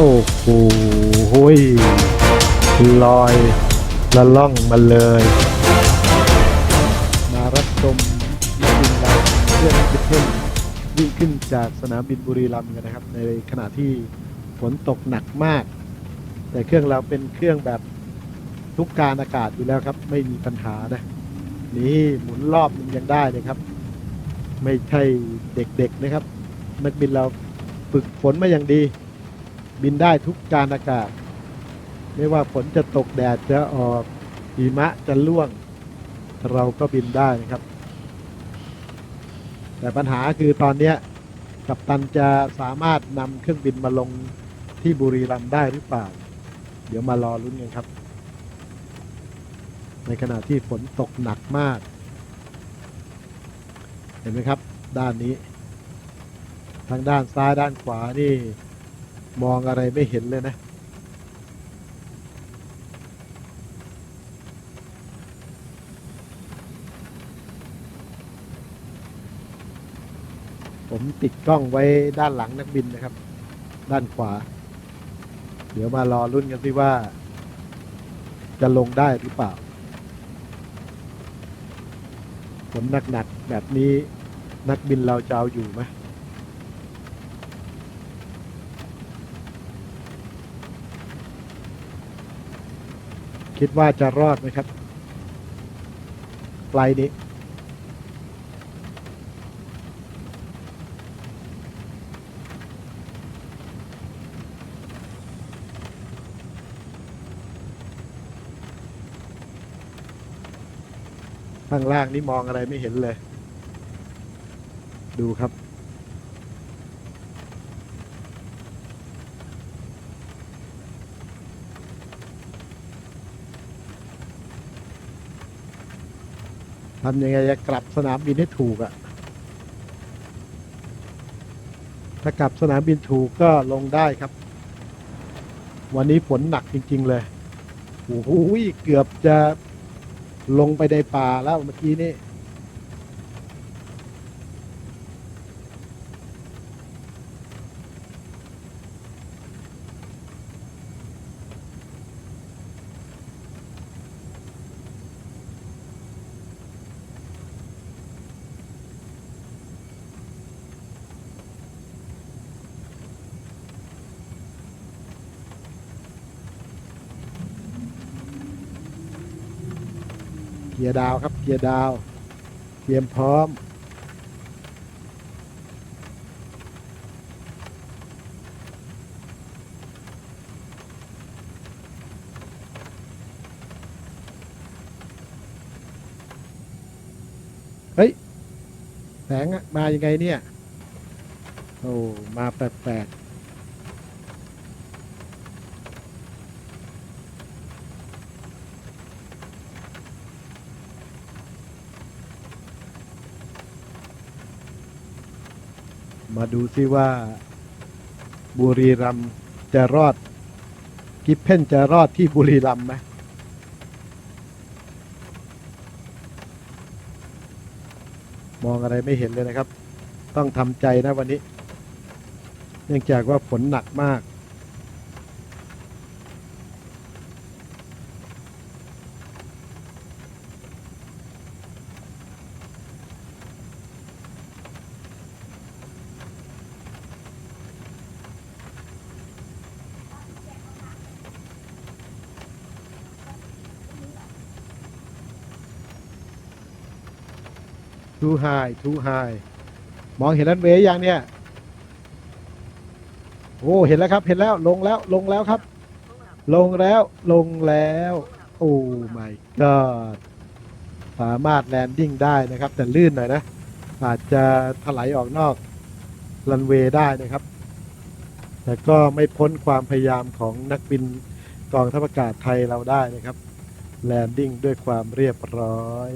โอ้โหโหยลอยละล่องมาเลย มารับชมนักบินดาเครื่องบินเพิ่มวิ่งขึ้นจากสนามบินบุรีรัมย์กันนะครับ ในขณะที่ฝนตกหนักมาก แต่เครื่องเราเป็นเครื่องแบบทุกการอากาศอยู่แล้วครับ ไม่มีปัญหานะ นี่หมุนรอบมันยังได้เลยครับ ไม่ใช่เด็กๆนะครับ นักบินเราฝึกฝนมาอย่างดี บินได้ทุกการอากาศ ไม่ว่าฝนจะตกแดดจะออกหิมะจะล่วง เราก็บินได้นะครับ แต่ปัญหาคือตอนนี้กัปตันจะสามารถนำเครื่องบินมาลงที่บุรีรัมย์ได้หรือเปล่า เดี๋ยวมารอลุ้นกันครับ ในขณะที่ฝนตกหนักมาก เห็นไหมครับ ด้านนี้ ทางด้านซ้ายด้านขวานี่ มองอะไรไม่เห็นเลยนะ ผมติดกล้องไว้ด้านหลังนักบินนะครับ ด้านขวา เดี๋ยวมารอรุ่นกันสิว่า จะลงได้หรือเปล่าฝนหนักๆแบบนี้นักบินเราจะเอาอยู่ไหม คิดว่าจะรอดไหมครับไฟล์นี้ข้างล่างนี่มองอะไรไม่เห็นเลย ดูครับำยังไงจะกลับสนามบินให้ถูกอะ่ะถ้ากลับสนามบินถูกก็ลงได้ครับ วันนี้ฝนหนักจริง ๆ เลยโอ้โหเกือบจะลงไปในป่าแล้วเมื่อกี้นี่ กียร์ดาวครับ เกียร์ดาว เตรียมพร้อม เฮ้ย แสงมายังไงเนี่ย โอ้ มาแปลกๆ มาดูซิว่า บุรีรัมจะรอด กิฟเพนจะรอดที่บุรีรัมไหมมองอะไรไม่เห็นเลยนะครับ ต้องทำใจนะวันนี้ เนื่องจากว่าฝนหนักมาก ทูไฮทูไฮมองเห็นรันเวย์ยังเนี่ย โอ้เห็นแล้วครับ เห็นแล้วลงแล้วลงแล้วครับ ลงแล้วลงแล้ว โอ้ my god สามารถแลนดิ้งได้นะครับ แต่ลื่นหน่อยนะ อาจจะถลายออกนอกรันเวย์ได้นะครับ แต่ก็ไม่พ้นความพยายามของนักบินกองทัพอากาศไทยเราได้นะครับ แลนดิ้งด้วยความเรียบร้อย